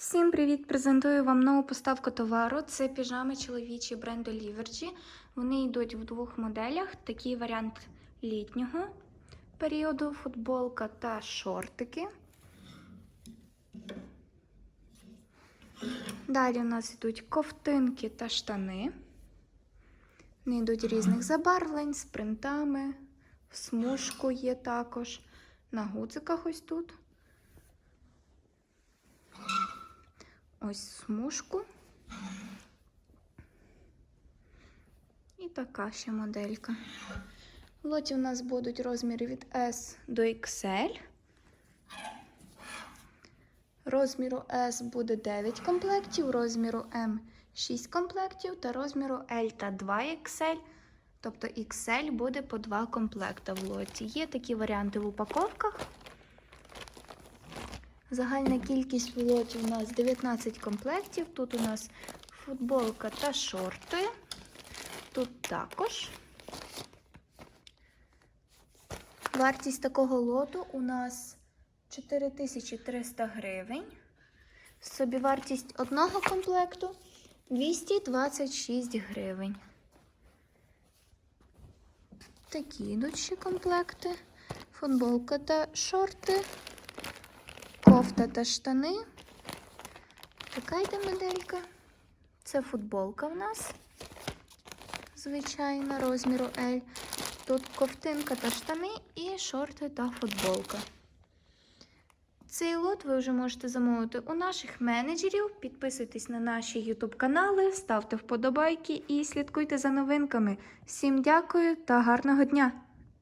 Всім привіт! Презентую вам нову поставку товару. Це піжами чоловічі бренду Ліверджі. Вони йдуть в двох моделях. Такий варіант літнього періоду, футболка та шортики. Далі у нас йдуть ковтинки та штани. Вони йдуть різних забарвлень з принтами, смужку є також, на гудзиках ось тут. Ось смужку. І така ще моделька. Лоті у нас будуть розміри від S до XL. Розміру S буде 9 комплектів, розміру M 6 комплектів та розміру L та 2 XL. Тобто XL буде по 2 комплекта в лоті. Є такі варіанти в упаковках. Загальна кількість в у нас 19 комплектів. Тут у нас футболка та шорти. Тут також. Вартість такого лоту у нас 4300 гривень. Собівартість одного комплекту 226 гривень. Такі йдуть ще комплекти. Футболка та шорти кофта та штани. Така йде моделька. Це футболка в нас. Звичайна розміру L. Тут ковтинка та штани і шорти та футболка. Цей лот ви вже можете замовити у наших менеджерів. Підписуйтесь на наші YouTube канали, ставте вподобайки і слідкуйте за новинками. Всім дякую та гарного дня!